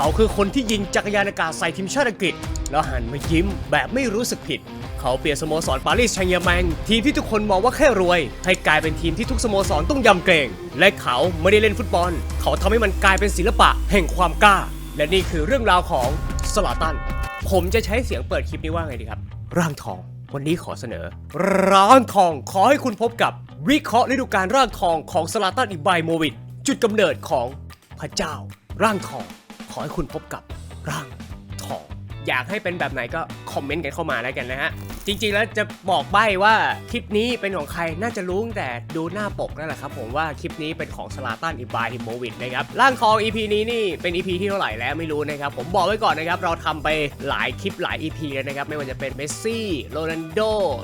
เขาคือคนที่ยิงจักรยานอากาศใส่ทีมชาติอังกฤษ แล้วหันมายิ้มแบบไม่รู้สึกผิด เขาเปลี่ยนสโมสรปารีสแซงต์แชร์แมงทีมที่ทุกคนมองว่าแค่รวย ให้กลายเป็นทีมที่ทุกสโมสรต้องยำเกรง และเขาไม่ได้เล่นฟุตบอล เขาทำให้มันกลายเป็นศิลปะแห่งความกล้า และนี่คือเรื่องราวของสลาตัน ผมจะใช้เสียงเปิดคลิปนี้ว่าไงดีครับ ร่างทอง วันนี้ขอเสนอ ร่างทองขอให้คุณพบกับวิเคราะห์ฤดูกาลร่างทองของสลาตันอิบรายโมวิชจุดกำเนิดของพระเจ้าร่างทอง อให้คุณพบกับร่างทอง อยากให้เป็นแบบไหนก็คอมเมนต์กันเข้ามาแล้วกันนะฮะ จริงๆแล้วจะบอกใบ้ว่าคลิปนี้เป็นของใครน่าจะรู้ตั้งแต่ดูหน้าปกนั่นแหละครับผมว่าคลิปนี้เป็นของสลาตันอิบราฮิโมวิชนะครับร่างทอง EP นี้นี่เป็น EP ที่เท่าไหร่แล้วไม่รู้นะครับผมบอกไว้ก่อนนะครับเราทำไปหลายคลิปหลาย EP แล้วนะครับไม่ว่าจะเป็นเมสซี่โรนัลโด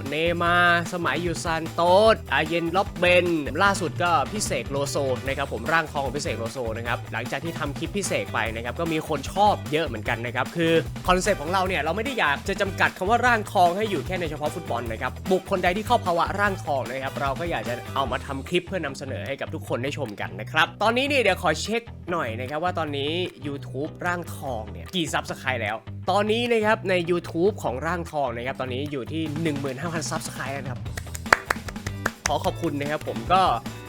เนย์มาสมัยยูซานโตสอาเยนล็อบเบนล่าสุดก็พิเศษโลโซนะครับผมร่างทองของพิเศษโลโซนะครับหลังจากที่ทำคลิปพิเศษไปนะครับก็มีคนชอบเยอะเหมือนกันนะครับคือคอนเซปต์ของเราเนี่ยเราไม่ได้อยากจะจำกัดคำว่าร่างทองให้อยู่แค่ในเฉพาะฟุตบอลนะครับ บุคคลใดที่เข้าภาวะร่างทองนะครับ เราก็อยากจะเอามาทำคลิปเพื่อนำเสนอให้กับทุกคนได้ชมกันนะครับ ตอนนี้นี่เดี๋ยวขอเช็คหน่อยนะครับว่าตอนนี้ YouTube ร่างทองเนี่ยกี่ซับสไครต์แล้ว ตอนนี้นะครับใน YouTube ของร่างทองนะครับตอนนี้อยู่ที่ 15,000ซับสไครต์นะครับขอขอบคุณนะครับผมก็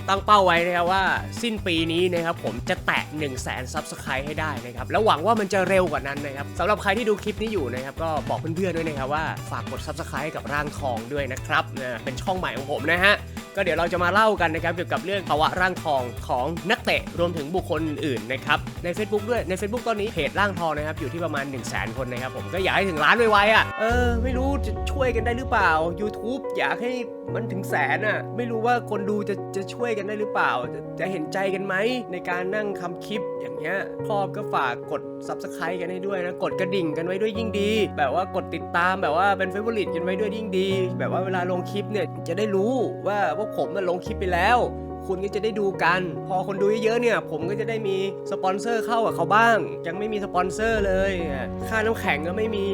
ตั้งเป้าไว้นะครับว่าสิ้นปีนี้นะครับผมจะแตะ1 0 0 0 0แสนซับสไครต์ให้ได้นะครับแล้วหวังว่ามันจะเร็วกว่านั้นนะครับสำหรับใครที่ดูคลิปนี้อยู่นะครับก็บอกเพื่อนๆด้วยนะครับว่าฝากกดซับสไครต์กับร่างทองด้วยนะครับนะเป็นช่องใหม่ของผมนะฮะ ก็เดี๋ยวเราจะมาเล่ากันนะครับเกี่ยวกับเรื่องภาวะร่างทองของนักเตะรวมถึงบุคคลอื่นนะครับใน Facebook ด้วยใน Facebook ตอนนี้เพจร่างทองนะครับอยู่ที่ประมาณ 1 0 0 0 0แสนคนนะครับผมก็อยากให้ถึงล้านไวๆอะเออไม่รู้จะช่วยกันได้หรือเปล่า YouTube อยากให้มันถึงแสนอะไม่รู้ว่าคนดูจะจะช่วยกันได้หรือเปล่า จะจะเห็นใจกันไหมในการนั่งทำคลิปอย่างเงี้ยชอบก็ฝากกด Subscribe กันให้ด้วยนะกดกระดิ่งกันไว้ด้วยยิ่งดี แบบว่ากดติดตามแบบว่าเป็นเฟเวอร์ลิตกันไว้ด้วยยิ่งดี แบบว่าเวลาลงคลิปเนี่ยจะได้รู้ว่าว่าผมมันลงคลิปไปแล้ว คุณก็จะได้ดูกัน พอคนดูเยอะๆเนี่ย ผมก็จะได้มีสปอนเซอร์เข้ากับเขาบ้าง ยังไม่มีสปอนเซอร์เลย ค่าน้ำแข็งก็ไม่มี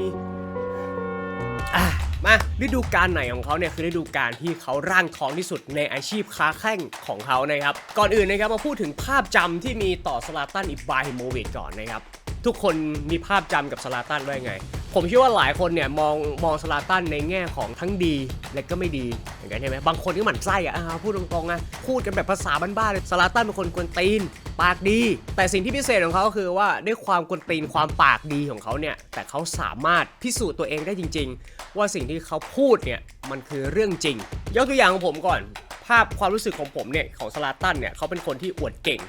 อะมาฤดูกาลไหนของเขาเนี่ยคือฤดูกาลที่เขาร่างทองที่สุดในอาชีพค้าแข่งของเขานะครับ ก่อนอื่นนะครับมาพูดถึงภาพจำที่มีต่อสลาตันอิบราฮิโมวิชก่อนนะครับ ทุกคนมีภาพจำกับสลาตันว่ายังไง ผมเชื่อว่าหลายคนเนี่ยมองมองสลาตันในแง่ของทั้งดีและก็ไม่ดีเหมือนกันใช่ไหมบางคนก็หมั่นไส้อะอ่าพูดตรงๆนะพูดกันแบบภาษาบ้านๆเลยสลาตันเป็นคนกวนตีน ปากดี แต่สิ่งที่พิเศษของเขาก็คือว่าด้วยความกวนตีนความปากดีของเขาเนี่ยแต่เขาสามารถพิสูจน์ตัวเองได้จริง ๆ ว่าสิ่งที่เขาพูดเนี่ยมันคือเรื่องจริงยกตัวอย่างของผมก่อน ภาพความรู้สึกของผมเนี่ยของสลาตันเนี่ยเขาเป็นคนที่อวดเก่ง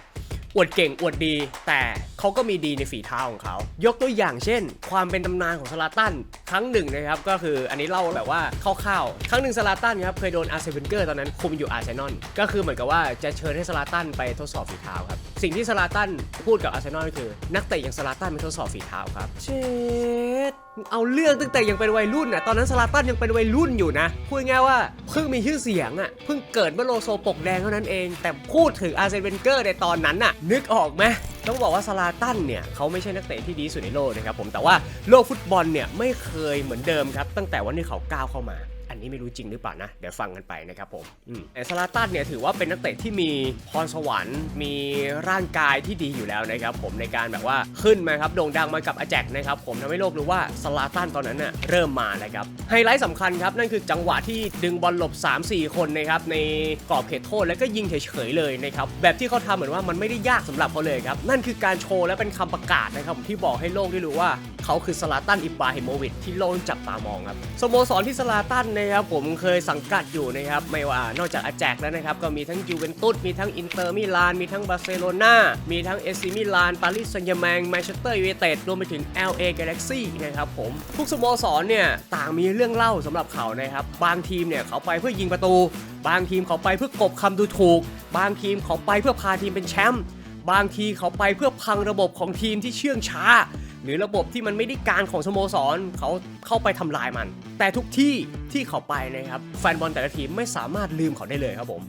อวดเก่งอวดดี แต่เขาก็มีดีในฝีเท้าของเขา ยกตัวอย่างเช่น ความเป็นตำนานของสลาตันครั้งหนึ่งนะครับก็คืออันนี้เล่าแบบว่าคร่าวๆครั้งหนึ่งสลาตันครับเคยโดนอาร์เซนเวนเกอร์ตอนนั้นคุมอยู่อาร์เซนอลก็คือเหมือนกับว่าจะเชิญให้สลาตันไปทดสอบฝีเท้าครับสิ่งที่สลาตันพูดกับอาร์เซนอลก็คือ นักเตะอย่างสลาตันไปทดสอบฝีเท้าครับเชดเอาเรื่องตั้งแต่ยังเป็นวัยรุ่นน่ะตอนนั้นสลาตันยังเป็นวัยรุ่นอยู่นะ พูดง่ายว่าเพิ่งมีชื่อเสียงอะเพิ่งเกิดเมื่อโลโซปกแดงเท่านั้นเอง แต่พูดถึงอาร์เซนเวนเกอร์ในตอนนั้นน่ะ นึกออกไหมต้องบอกว่าซาลาตันเนี่ยเขาไม่ใช่นักเตะที่ดีสุดในโลกนะครับผมแต่ว่าโลกฟุตบอลเนี่ยไม่เคยเหมือนเดิมครับตั้งแต่วันที่เขาก้าวเข้ามา นี้ไม่รู้จริงหรือเปล่านะ เดี๋ยวฟังกันไปนะครับผมแต่ซาลาตันเนี่ยถือว่าเป็นนักเตะที่มีพรสวรรค์ มีร่างกายที่ดีอยู่แล้วนะครับผมในการแบบว่าขึ้นมาครับโด่งดังมากับอาแจกนะครับผมทำให้โลกรู้ว่าซาลาตันตอนนั้นน่ะเริ่มมานะครับไฮไลท์สำคัญครับนั่นคือจังหวะที่ดึงบอลหลบ 3-4 คนนะครับในกรอบเขตโทษแล้วก็ยิงเฉยๆเลยนะครับแบบที่เขาทำเหมือนว่ามันไม่ได้ยากสำหรับเขาเลยครับนั่นคือการโชว์และเป็นคำประกาศนะครับที่บอกให้โลกได้รู้ว่าเขาคือสลาตันอิบราฮิโมวิชที่โลกจับตามองครับสโมสรที่สลาตันนะครับผมเคยสังกัดอยู่นะครับไม่ว่านอกจากอาแจกแล้วนะครับก็มีทั้งยูเวนตุสมีทั้งอินเตอร์มิลานมีทั้งบาร์เซโลนามีทั้งเอซิมิลานปารีสแซงต์แชร์แมงแมนเชสเตอร์ยูไนเต็ดรวมไปถึง LA Galaxy นะครับผมทุกสโมสรเนี่ยต่างมีเรื่องเล่าสำหรับเขานะครับบางทีมเนี่ยเขาไปเพื่อยิงประตู บางทีมเขาไปเพื่อกบคำดูถูก บางทีมเขาไปเพื่อพาทีมเป็นแชมป์บางทีเขาไปเพื่อพังระบบของทีมที่เชื่องช้า หรือระบบที่มันไม่ได้การของสโมสรเขา เข้าไปทำลายมัน แต่ทุกที่ที่เขาไปนะครับแฟนบอลแต่ละทีมไม่สามารถลืมเขาได้เลยครับผม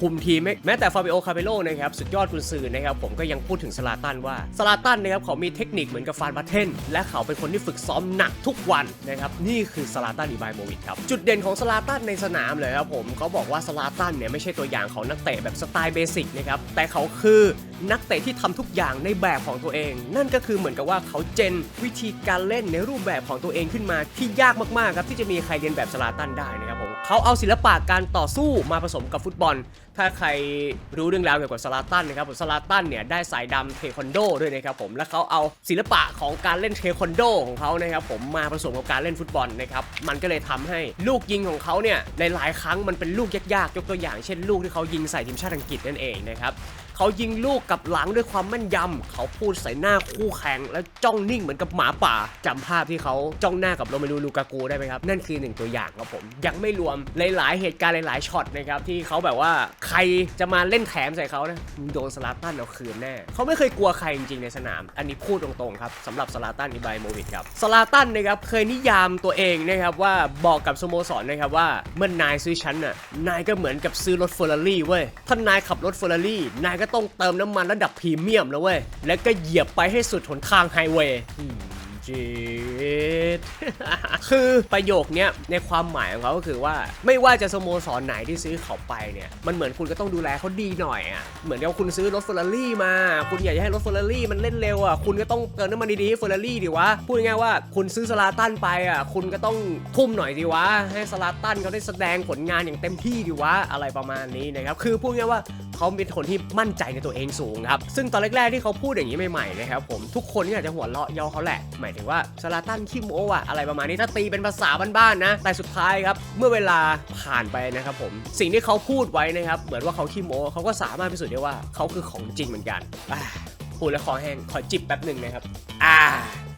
คุมทีมแม้แต่ฟาบิโอคาเปโลนะครับสุดยอดกุนซือนะครับผมก็ยังพูดถึงสลาตันว่าสลาตันนะครับเขามีเทคนิคเหมือนกับฟานบาเทนและเขาเป็นคนที่ฝึกซ้อมหนักทุกวันนะครับนี่คือสลาตันอิบายโมวิชครับจุดเด่นของสลาตันในสนามเลยครับผมเขาบอกว่าสลาตันเนี่ยไม่ใช่ตัวอย่างของนักเตะแบบสไตล์เบสิกนะครับแต่เขาคือนักเตะที่ทำทุกอย่างในแบบของตัวเอง นั่นก็คือเหมือนกับว่าเขาเจนวิธีการเล่นในรูปแบบของตัวเองขึ้นมาที่ยากมากๆครับที่จะมีใครเรียนแบบสลาตันได้นะครับผมเขาเอาศิลปะการต่อสู้มาผสมกับฟุตบอล ถ้าใครรู้เรื่องราวเกี่ยวกับสลาตันนะครับผมสลาตันเนี่ยได้สายดำเทควันโดด้วยนะครับผมและเขาเอาศิลปะของการเล่นเทควันโดของเขานะครับผมมาผสมกับการเล่นฟุตบอลนะครับมันก็เลยทำให้ลูกยิงของเขาเนี่ยหลายๆครั้งมันเป็นลูกยากๆยกตัวอย่างเช่น ลูกที่เขายิงใส่ทีมชาติอังกฤษนั่นเองนะครับ เขายิงลูกกับหลังด้วยความแม่นยำ เขาพูดใส่หน้าคู่แข่งแล้วจ้องนิ่งเหมือนกับหมาป่าจำภาพที่เขาจ้องหน้ากับโรเมลูลูกากูได้ไหมครับ นั่นคือหนึ่งตัวอย่างครับผม ยังไม่รวมหลาย ๆ เหตุการณ์หลาย ๆ ช็อตนะครับที่เขาแบบว่าใครจะมาเล่นแถมใส่เขานะมึงโดนสลาตันเอาคืนแน่เขาไม่เคยกลัวใครจริง ๆ ในสนาม อันนี้พูดตรง ๆ ครับสำหรับสลาตันอิบาฮิโมวิชครับสลาตันนะครับเคยนิยามตัวเองนะครับว่าบอกกับสโมสรนะครับว่าเมื่อนายซื้อฉันน่ะนายก็เหมือนกับซื้อรถเฟอร์รารี่เว้ยถ้านายขับรถเฟอร์รารี่นายก็ต้องเติมน้ำมันระดับพรีเมียมแล้วเว้ย แล้วก็เหยียบไปให้สุดหนทางไฮเวย์จีดคือประโยคนี้ในความหมายของเขาก็คือว่า ไม่ว่าจะสโมสรไหนที่ซื้อเขาไปเนี่ยมันเหมือนคุณก็ต้องดูแลเขาดีหน่อยอะเหมือนกับคุณซื้อรถเฟอร์รารี่มา คุณอยากจะให้รถเฟอร์รารี่มันเล่นเร็วอะคุณก็ต้องเติมน้ำมันดีๆให้เฟอร์รารี่ดิวะพูดง่ายๆว่าคุณซื้อสลาตันไปอะคุณก็ต้องทุ่มหน่อยดิวะให้สลาตันเขาได้แสดงผลงานอย่างเต็มที่ดิวะอะไรประมาณนี้นะครับคือพูดง่ายๆว่าเขาเป็นคนที่มั่นใจในตัวเองสูงครับ ซึ่งตอนแรกๆที่เขาพูดอย่างนี้ใหม่ๆนะครับผมทุกคนก็อยากจะหัวเราะเยาะเขาแหละ หมายถึงว่าสลาตันขี้โม้อะอะไรประมาณนี้ถ้าตีเป็นภาษาบ้านๆนะ แต่สุดท้ายครับเมื่อเวลาผ่านไปนะครับผมสิ่งที่เขาพูดไว้นะครับเหมือนว่าเขาขี้โม้เขาก็สามารถพิสูจน์ได้ว่าเขาคือของจริงเหมือนกันพูดแล้วคอแห้งขอจิบแป๊บหนึ่งนะครับ อ่า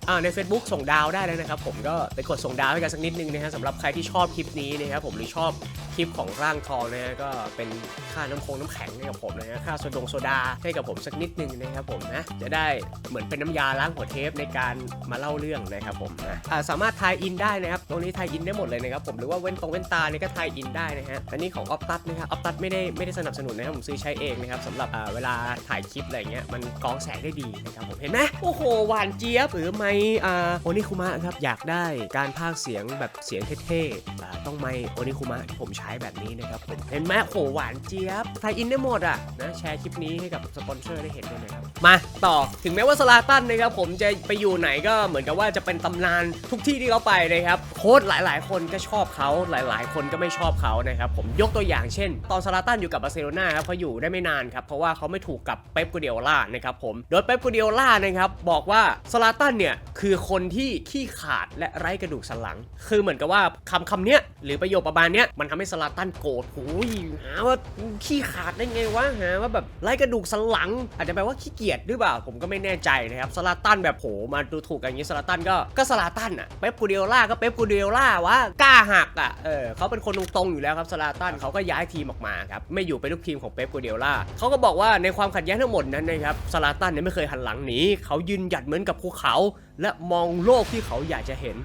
อ่าใน Facebook ส่งดาวได้เลยนะครับผมก็ไปกดส่งดาวให้กันสักนิดนึงนะฮะสำหรับใครที่ชอบคลิปนี้นะครับผมหรือชอบ ลิปของร่างทองนะฮะก็เป็นค่าน้ำคงน้ำแข็งให้กับผมนะฮะค่าโซดงโซดาให้กับผมสักนิดนึงนะครับผมนะจะได้เหมือนเป็นน้ำยาล้างหัวเทปในการมาเล่าเรื่องนะครับผมนะอ่าสามารถทายอินได้นะครับตรงนี้ทายอินได้หมดเลยนะครับผมหรือว่าเว้นตรงเว้นตาเนี่ยก็ทายอินได้นะฮะอันนี้ของออฟตัดนะครับออฟตัดไม่ได้ไม่ได้สนับสนุนนะครับผมซื้อใช้เองนะครับสำหรับอ่าเวลาถ่ายคลิปอะไรเงี้ยมันกองแสงได้ดีนะครับผมเห็นไหมโอ้โหหวานเจี๊ยบหรือไม่อ่าโอนิคุมะครับอยากได้การพากเสียงแบบเสียงเท่ๆอ่าต้องไม่โอนิคุมะที่ผมใช้แบบนี้นะครับผมเห็นไหมโหหวานเจี๊ยบไทยอินได้หมดอะนะแชร์คลิปนี้ให้กับสปอนเซอร์ได้เห็นด้วยนะครับมาต่อถึงแม้ว่าสลาตันนะครับผมจะไปอยู่ไหนก็เหมือนกับว่าจะเป็นตำนานทุกที่ที่เขาไปนะครับโค้ชหลาย ๆ คนก็ชอบเขาหลาย ๆ คนก็ไม่ชอบเขานะครับผมยกตัวอย่างเช่น ตอนสลาตันอยู่กับบาร์เซโลนาครับเขาอยู่ได้ไม่นานครับเพราะว่าเขาไม่ถูกกับเป๊ปกูเดียล่านะครับผมโดยเป๊ปกูเดียล่านะครับบอกว่าสลาตันเนี่ยคือคนที่ขี้ขาดและไร้กระดูกสันหลัง คือเหมือนกับว่าคำคำเนี้ยหรือประโยคประมาณเนี้ยมันทำให้สลาตันโกรธโอ้ยหาว่าขี้ขาดได้ไงวะหาว่าแบบไร้กระดูกสันหลัง อาจจะแปลว่าขี้เกียจหรือเปล่า ผมก็ไม่แน่ใจนะครับสลาตันแบบโหมาดูถูกกันอย่างนี้สลาตันก็ก็สลาตันอะเป๊ปกูเดียล่าก็เป๊ปกูเดียล่าวะกล้าหักอะเออเขาเป็นคนตรงๆอยู่แล้วครับสลาตันเขาก็ย้ายทีมออกมาครับไม่อยู่เป็นลูกทีมของเป๊ปกูเดียล่าเขาก็บอกว่าในความขัดแย้งทั้งหมดนั้นนะครับสลาตันเนี่ยไม่เคยหันหลังหนีเขายืนหยัดเหมือนกับภูเขา และมองโลกที่เขาอยากจะเห็น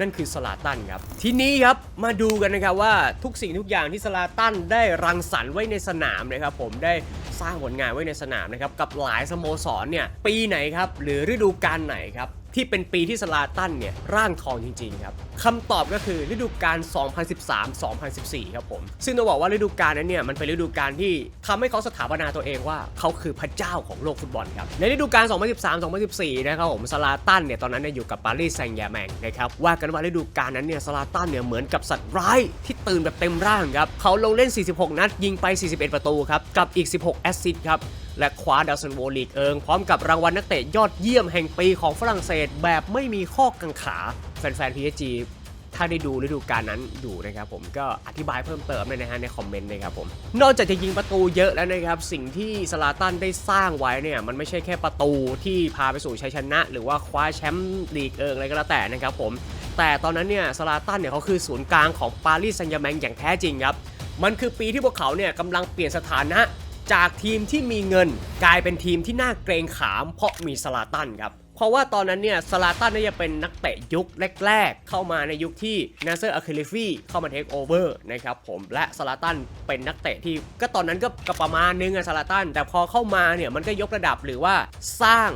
นั่นคือสลาตันครับ ทีนี้ครับมาดูกันนะครับว่าทุกสิ่งทุกอย่างที่สลาตันได้รังสรรค์ไว้ในสนามนะครับผมได้สร้างผลงานไว้ในสนามนะครับกับหลายสโมสรเนี่ยปีไหนครับหรือฤดูกาลไหนครับ ที่เป็นปีที่สลาตันเนี่ยร่างทองจริงๆครับคำตอบก็คือฤดูกาล 2013-2014 ครับผม ซึ่งต้องบอกว่าฤดูกาลนั้นเนี่ยมันเป็นฤดูกาลที่ทำให้เขาสถาปนาตัวเองว่าเขาคือพระเจ้าของโลกฟุตบอลครับ ในฤดูกาล 2013-2014 นะครับผมสลาตันเนี่ยตอนนั้นเนี่ยอยู่กับปารีสแซงต์แยร์แมงนะครับว่ากันว่าฤดูกาลนั้นเนี่ยสลาตันเนี่ยเหมือนกับสัตว์ร้ายที่ตื่นแบบเต็มร่างครับเขาลงเล่น 46 นัดยิงไป 41 ประตูครับกับอีก 16 แอสซิสต์ครับ และคว้าดาวซันโวลีกเอิงพร้อมกับรางวัลนักเตะยอดเยี่ยมแห่งปีของฝรั่งเศสแบบไม่มีข้อกังขา แฟนๆ PSG ถ้าได้ดูฤดูกาลนั้นอยู่นะครับผมก็อธิบายเพิ่มเติมเลยนะฮะในคอมเมนต์นะครับผมนอกจากจะยิงประตูเยอะแล้วนะครับ สิ่งที่สลาตันได้สร้างไว้เนี่ยมันไม่ใช่แค่ประตูที่พาไปสู่ชัยชนะ หรือว่าคว้าแชมป์ลีกเอิงอะไรก็แล้วแต่นะครับผมแต่ตอนนั้นเนี่ยสลาตันเนี่ยเขาคือศูนย์กลางของปารีสแซงต์แยร์แมงอย่างแท้จริงครับมันคือปีที่พวกเขาเนี่ยกำลังเปลี่ยนสถานะ จากทีมที่มีเงินกลายเป็นทีมที่น่าเกรงขาม เพราะมีสลาตันครับเพราะว่าตอนนั้นเนี่ยสลาตันเนี่ยจะเป็นนักเตะยุคแรก ๆ เข้ามาในยุคที่นาเซอร์อะคิลิฟี่เข้ามาเทคโอเวอร์นะครับผมและสลาตันเป็นนักเตะที่ก็ตอนนั้นก็ก็ประมาณนึงอะสลาตัน แต่พอเข้ามาเนี่ยมันก็ยกระดับหรือว่าสร้าง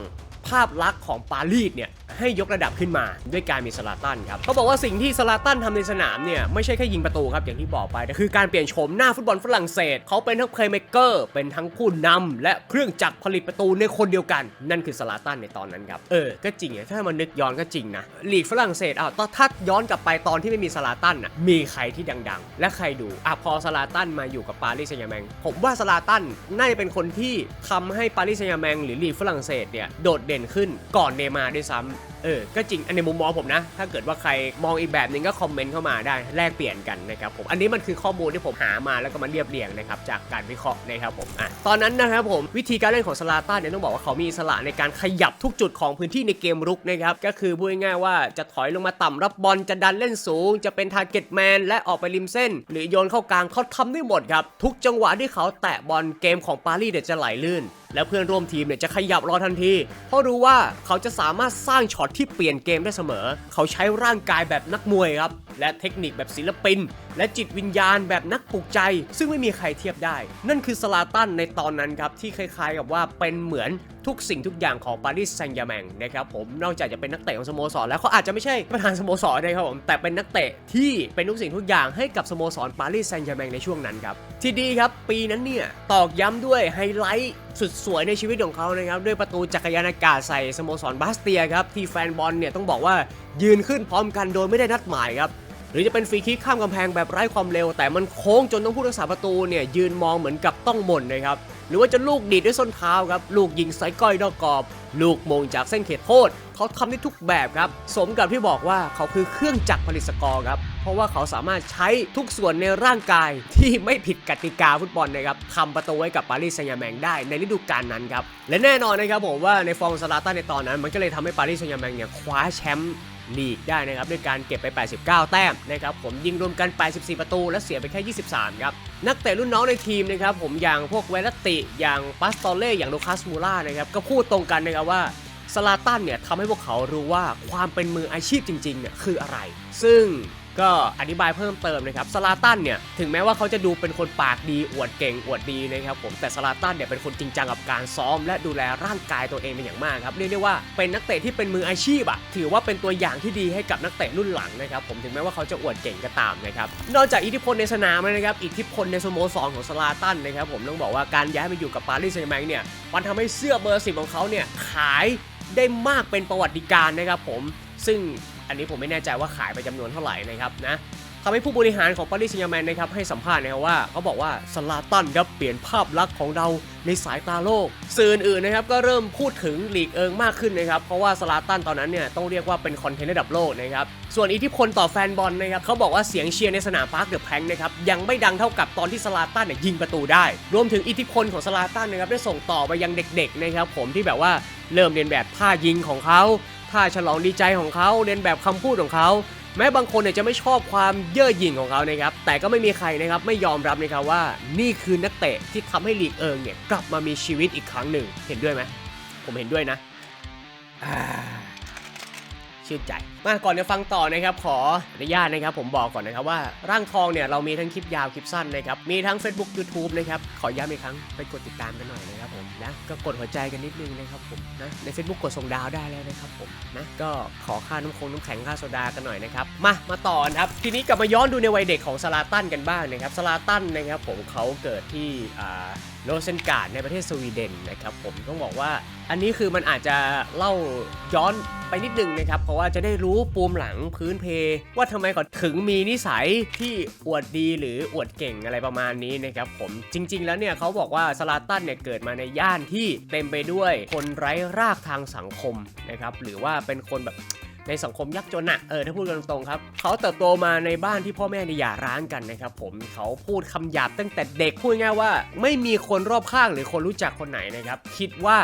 ภาพลักษณ์ของปารีสเนี่ย ให้ยกระดับขึ้นมาด้วยการมีสลาตันครับเขาบอกว่าสิ่งที่สลาตันทำในสนามเนี่ยไม่ใช่แค่ยิงประตูครับอย่างที่บอกไปแต่คือการเปลี่ยนโฉมหน้าฟุตบอลฝรั่งเศสเขาเป็นทั้งเพลย์เม k เกอร์เป็นทั้งผู้นำและเครื่องจักรผลิตประตูในคนเดียวกัน นั่นคือสลาตันในตอนนั้นครับเออก็จริงถ้ามันนึกย้อนก็จริงนะลีกฝรั่งเศสอ้าวถ้าย้อนกลับไปตอนที่ไม่มีสลาตันอะมีใครที่ดังๆ และใครดูอะพอสลาตันมาอยู่กับปารีสแซงต์แมงผมว่าสลาตันน่าจะเป็นคนที่ทำให้ปารีสแซงต์แมงหรือลีกฝรั่งเศสเนี่ยโดดเด่นขึ้นก่อนเนมาด้วยซ้ำเออ ก็จริง อันในมุมมองผมนะ ถ้าเกิดว่าใครมองอีกแบบหนึงก็คอมเมนต์เข้ามาได้ แลกเปลี่ยนกันนะครับผม อันนี้มันคือข้อมูลที่ผมหามาแล้วก็มาเรียบเรียงนะครับจากการวิเคราะห์นะครับผม อะ ตอนนั้นนะครับผมวิธีการเล่นของสลาต้าเนี่ยต้องบอกว่าเขามีอิสระในการขยับทุกจุดของพื้นที่ในเกมรุกนะครับ ก็คือพูดง่ายๆว่าจะถอยลงมาต่ำรับบอลจะดันเล่นสูง จะเป็นทาร์เก็ตแมนและออกไปริมเส้น หรือโยนเข้ากลางเขาทำได้หมดครับทุกจังหวะที่เขาแตะบอลเกมของปารีสเนี่ยจะไหลลื่น แล้วเพื่อนร่วมทีมเนี่ยจะขยับรอทันที เพราะรู้ว่าเขาจะสามารถสร้างช็อตที่เปลี่ยนเกมได้เสมอ เขาใช้ร่างกายแบบนักมวยครับ และเทคนิคแบบศิลปิน และจิตวิญญาณแบบนักปลุกใจ ซึ่งไม่มีใครเทียบได้ นั่นคือสลาตันในตอนนั้นครับ ที่คล้ายๆกับว่าเป็นเหมือนทุกสิ่งทุกอย่างของปารีสแซงต์แร์แมงนะครับผมนอกจากจะเป็นนักเตะของสโมสรแล้วเขาอาจจะไม่ใช่ประธานสโมสรนะครับผมแต่เป็นนักเตะที่เป็นทุกสิ่งทุกอย่างให้กับสโมสรปารีสแซงต์แร์แมงในช่วงนั้นครับที่ดีครับปีนั้นเนี่ยตอกย้ำด้วยไฮไลท์สุดสวยในชีวิตของเขานะครับด้วยประตูจักรยานอากาศใส่สโมสรบาสเตียครับที่แฟนบอลเนี่ยต้องบอกว่ายืนขึ้นพร้อมกันโดยไม่ได้นัดหมายครับ หรือจะเป็นฟรีคิกข้ามกำแพงแบบไร้ความเร็ว แต่มันโค้งจนต้องผู้รักษาประตูเนี่ยยืนมองเหมือนกับต้องหม่นนะครับหรือว่าจะลูกดีดด้วยส้นเท้าครับลูกยิงไซก้อยนอกกรอบ ลูกมงจากเส้นเขตโทษเขาทำได้ทุกแบบครับ สมกับที่บอกว่าเขาคือเครื่องจักรผลิตสกอร์ครับ เพราะว่าเขาสามารถใช้ทุกส่วนในร่างกายที่ไม่ผิดกติกาฟุตบอลนะครับทำประตูไว้กับปารีสแซงต์แร์แมงได้ในฤดูกาลนั้นครับ และแน่นอนนะครับผมว่าในฟอร์มสลาตันในตอนนั้น มันก็เลยทำให้ปารีสแซงต์แมงเนี่ยคว้าแชมป์ ลีกได้นะครับด้วยการเก็บไป 89 แต้มนะครับผมยิงรวมกัน 84 ประตู และเสียไปแค่ 23 ครับ นักเตะรุ่นน้องในทีมนะครับผมอย่างพวกเวลติ อย่างปาสตอเล่อย่างโลคัสมูล่านะครับก็พูดตรงกันนะครับว่าสลาตันเนี่ยทำให้พวกเขารู้ว่าความเป็นมืออาชีพจริงๆเนี่ยคืออะไร ซึ่ง ก็อธิบายเพิ่มเติมนะครับสลาตันเนี่ยถึงแม้ว่าเขาจะดูเป็นคนปากดีอวดเก่งอวดดีนะครับผมแต่สลาตันเนี่ยเป็นคนจริงจังกับการซ้อม และดูแลร่างกายตัวเองเป็นอย่างมากครับเรียกได้ว่าเป็นนักเตะที่เป็นมืออาชีพอะถือว่าเป็นตัวอย่างที่ดีให้กับนักเตะรุ่นหลังนะครับผมถึงแม้ว่าเขาจะอวดเก่งก็ตามนะครับนอกจากอิทธิพลในสนามนะครับอิทธิพลในสโมสรของสลาตันนะครับผมต้องบอกว่าการย้ายมาอยู่กับปารีสแซงต์แมงเนี่ยมันทำให้เสื้อเบอร์สิบของเขาเนี่ยขายได้มากเป็นประวัติการณ์นะครับผมซึ่ง อันนี้ผมไม่แน่ใจว่าขายไปจำนวนเท่าไหร่นะครับนะทำให้ผู้บริหารของปารีสแซงต์แร์แมงนะครับให้สัมภาษณ์นะครับว่าเขาบอกว่าสลาตันครับเปลี่ยนภาพลักษณ์ของเราในสายตาโลก สื่ออื่นๆนะครับก็เริ่มพูดถึงลีกเอิงมากขึ้นนะครับเพราะว่าสลาตันตอนนั้นเนี่ยต้องเรียกว่าเป็นคอนเทนต์ระดับโลกนะครับส่วนอิทธิพลต่อแฟนบอลนะครับเขาบอกว่าเสียงเชียร์ในสนามพาร์คเดอะแพงนะครับยังไม่ดังเท่ากับตอนที่สลาตันเนี่ยยิงประตูได้ รวมถึงอิทธิพลของสลาตันนะครับได้ส่งต่อไปยังเด็กๆนะครับผมที่แบบว่าเริ่มเรียนแบบท่ายิงของเขา ท่าฉลองดีใจของเขาเรียนแบบคำพูดของเขา แม้บางคนเนี่ยจะไม่ชอบความเย่อหยิ่งของเขานะครับ แต่ก็ไม่มีใครนะครับไม่ยอมรับนะครับว่า นี่คือนักเตะที่ทำให้ลีกเอิงเนี่ยกลับมามีชีวิตอีกครั้งหนึ่ง เห็นด้วยไหม ผมเห็นด้วยนะ ชื่นใจ มาก่อนจะฟังต่อนะครับขออนุญาตนะครับผมบอกก่อนนะครับว่าร่างทองเนี่ยเรามีทั้งคลิปยาวคลิปสั้นนะครับมีทั้ง Facebook YouTube นะครับขอย้ำอีกครั้งไปกดติดตามกันหน่อยนะครับผมนะก็กดหัวใจกันนิดนึงนะครับผมนะใน Facebook กดส่งดาวได้แล้วนะครับผมนะก็ขอค่าน้ำคงน้ำแข็งค่าโซดากันหน่อยนะครับมามาต่อนะครับทีนี้กลับมาย้อนดูในวัยเด็กของสลาตันกันบ้างนะครับสลาตันนะครับผมเขาเกิดที่อ่า โรเซนการ์ดในประเทศสวีเดนนะครับผมต้องบอกว่าอันนี้คือมันอาจจะเล่าย้อนไปนิดนึงนะครับ เพราะว่าจะได้รู้ปูมหลังพื้นเพ ว่าทำไมเขาถึงมีนิสัยที่อวดดีหรืออวดเก่งอะไรประมาณนี้นะครับผมจริง ๆ แล้วเนี่ยเขาบอกว่าสลาตันเนี่ยเกิดมาในย่านที่เต็มไปด้วยคนไร้รากทางสังคมนะครับหรือว่าเป็นคนแบบ ในสังคมยากจนอะเออถ้าพูดกันตรงๆครับเขาเติบโตมาในบ้านที่พ่อแม่ในหย่าร้างกันนะครับผมเขาพูดคำหยาบตั้งแต่เด็กพูดง่ายว่า ไม่มีคนรอบข้างหรือคนรู้จักคนไหนนะครับคิดว่า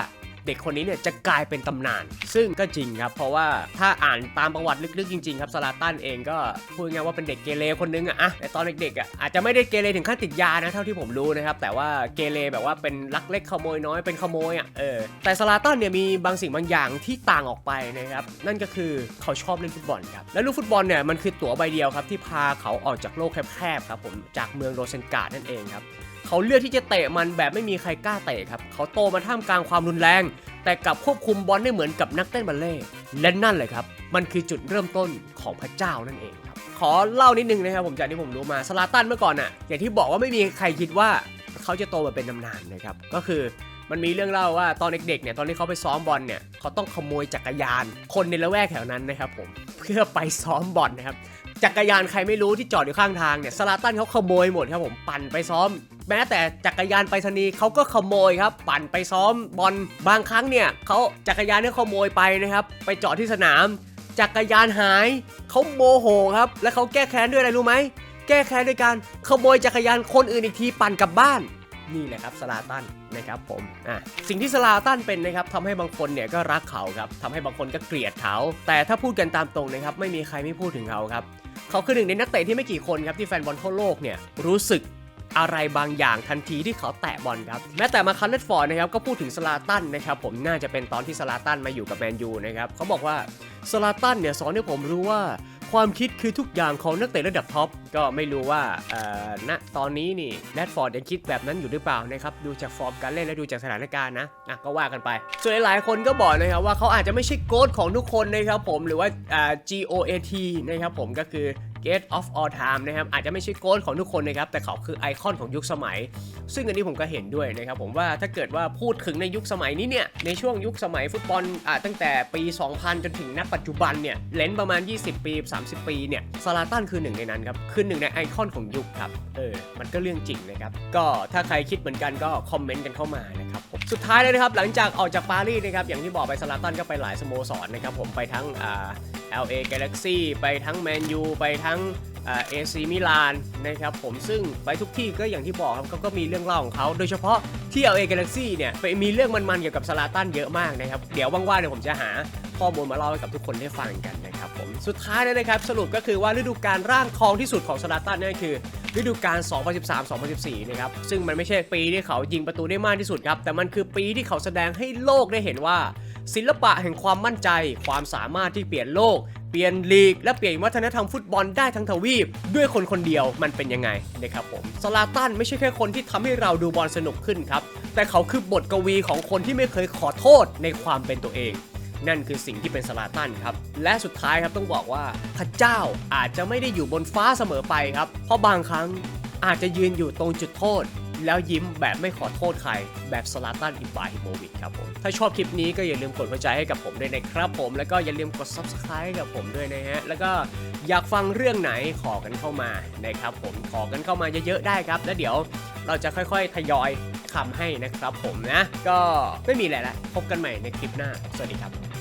ด็กคนนี้เนี่ยจะกลายเป็นตำนาน ซึ่งก็จริงครับ เพราะว่าถ้าอ่านตามประวัติลึกๆจริงๆครับสลาตันเองก็พูดง่ายว่าเป็นเด็กเกเรคนนึงอะอะแต่ตอนเด็กๆอะอาจจะไม่ได้เกเรถึงขั้นติดยานะเท่าที่ผมรู้นะครับแต่ว่าเกเรแบบว่าเป็นลักเล็กขโมยน้อยเป็นขโมยอะเออแต่สลาตันเนี่ยมีบางสิ่งบางอย่างที่ต่างออกไปนะครับนั่นก็คือเขาชอบเล่นฟุตบอลครับและลูกฟุตบอลเนี่ยมันคือตั๋วใบเดียวครับที่พาเขาออกจากโลกแคบๆครับผมจากเมืองโรเซนการ์ดนั่นเองครับ เขาเลือกที่จะเตะมันแบบไม่มีใครกล้าเตะครับ เขาโตมาท่ามกลางความรุนแรง แต่กลับควบคุมบอลได้เหมือนกับนักเต้นบัลเล่และนั่นแหละครับ มันคือจุดเริ่มต้นของพระเจ้านั่นเองครับ ขอเล่านิดนึงนะครับผมจากที่ผมรู้มาสลาตันเมื่อก่อนอะอย่างที่บอกว่าไม่มีใครคิดว่าเขาจะโตมาเป็นตำนานนะครับ ก็คือมันมีเรื่องเล่าว่าตอนเด็กๆเนี่ยตอนที่เขาไปซ้อมบอลเนี่ยเขาต้องขโมยจักรยาน คนในละแวกแถวนั้นนะครับผมเพื่อไปซ้อมบอลนะครับจักรยานใครไม่รู้ที่จอดอยู่ข้างทางเนี่ยสลาตันเขาขโมยหมดครับผมปั่นไปซ้อม แม้แต่จักรยานไปรษณีย์เขาก็ขโมยครับ ปั่นไปซ้อมบอลบางครั้งเนี่ยเขาจักรยานเนี่ยขโมยไปนะครับ ไปจอดที่สนาม จักรยานหายเขาโมโหครับ และเขาแก้แค้นด้วยอะไรรู้ไหมแก้แค้นด้วยการขโมยจักรยานคนอื่นอีกทีปั่นกลับบ้านนี่แหละครับสลาตันนะครับผมอะสิ่งที่สลาตันเป็นนะครับทำให้บางคนเนี่ยก็รักเขาครับทำให้บางคนก็เกลียดเขา แต่ถ้าพูดกันตามตรงนะครับไม่มีใครไม่พูดถึงเขาครับ เขาคือหนึ่งในนักเตะที่ไม่กี่คนครับที่แฟนบอลทั่วโลกเนี่ยรู้สึก อะไรบางอย่างทันทีที่เขาแตะบอลครับแม้แต่มาคันเลตฟอร์ดนะครับก็พูดถึงสลาตันนะครับผมน่าจะเป็นตอนที่สลาตันมาอยู่กับแมนยูนะครับเขาบอกว่าสลาตันเนี่ยสอนให้ผมรู้ว่าความคิดคือทุกอย่างของนักเตะระดับท็อปก็ไม่รู้ว่าเอ่อณตอนนี้นี่แรดฟอร์ดยังคิดแบบนั้นอยู่หรือเปล่านะครับดูจากฟอร์มการเล่นและดูจากสถานการณ์นะอะก็ว่ากันไป ส่วนหลายคนก็บอกนะครับว่าเขาอาจจะไม่ใช่โกดของทุกคนนะครับผมหรือว่าอ่า G O A T นะครับผมก็คือ Gate of All Time นะครับอาจจะไม่ใช่โกดของทุกคนนะครับแต่เขาคือไอคอนของยุคสมัย ซึ่งอันนี้ผมก็เห็นด้วยนะครับผมว่าถ้าเกิดว่าพูดถึงในยุคสมัยนี้เนี่ยในช่วงยุคสมัยฟุตบอลอ่าตั้งแต่ปี 2000 จนถึงณปัจจุบันเนี่ยเลนประมาณ 20 ปี 30 ปีเนี่ยซาลาตันคือหนึ่งในนั้นครับคือหนึ่งในไอคอนของยุคครับเออมันก็เรื่องจริงนะครับก็ถ้าใครคิดเหมือนกันก็คอมเมนต์กันเข้ามานะครับผมสุดท้ายเลยนะครับหลังจากออกจากปารีสนะครับอย่างที่บอกไปซาลาตันก็ไปหลายสโมสรนะครับผมไปทั้งอ่า LA Galaxy ไปทั้งแมนยูไปทั้งเอซีมิลานนะครับผมซึ่งไปทุกที่ก็อย่างที่บอกครับเขาก็มีเรื่องเล่าของเขาโดยเฉพาะที่ LA Galaxy เนี่ยไปมีเรื่องมันๆเกี่ยวกับซาลาตันเยอะมากนะครับเดี๋ยวว่างๆเดี๋ยวผมจะหาข้อมูลมาเล่าให้กับทุกคนได้ฟังกันนะครับผมสุดท้ายแล้วนะครับสรุปก็คือว่าฤดูกาลร่างทองที่สุดของซาลาตันนี่ยคือ ฤดูกาล 2013-2014 นะครับ ซึ่งมันไม่ใช่ปีที่เขายิงประตูได้มากที่สุดครับ แต่มันคือปีที่เขาแสดงให้โลกได้เห็นว่า ศิลปะแห่งความมั่นใจ ความสามารถที่เปลี่ยนโลก เปลี่ยนลีก และเปลี่ยนวัฒนธรรมฟุตบอลได้ทั้งทวีป ด้วยคนคนเดียวมันเป็นยังไงนะครับผมสลาตันไม่ใช่แค่คนที่ทำให้เราดูบอลสนุกขึ้นครับ แต่เขาคือบทกวีของคนที่ไม่เคยขอโทษในความเป็นตัวเอง นั่นคือสิ่งที่เป็นสลาตันครับ และสุดท้ายครับต้องบอกว่าพระเจ้าอาจจะไม่ได้อยู่บนฟ้าเสมอไปครับ เพราะบางครั้งอาจจะยืนอยู่ตรงจุดโทษ แล้วยิ้มแบบไม่ขอโทษใคร แบบสลาตันอิบราฮิโมวิชครับผม ถ้าชอบคลิปนี้ก็อย่าลืมกดหัวใจให้กับผมด้วยนะครับผม แล้วก็อย่าลืมกด subscribe ให้กับผมด้วยนะฮะ แล้วก็อยากฟังเรื่องไหนขอกันเข้ามานะครับผมขอกันเข้ามาเยอะๆได้ครับ แล้วเดี๋ยวเราจะค่อยๆ ทยอยทำให้นะครับผมนะ ก็ไม่มีอะไรละพบกันใหม่ในคลิปหน้า สวัสดีครับ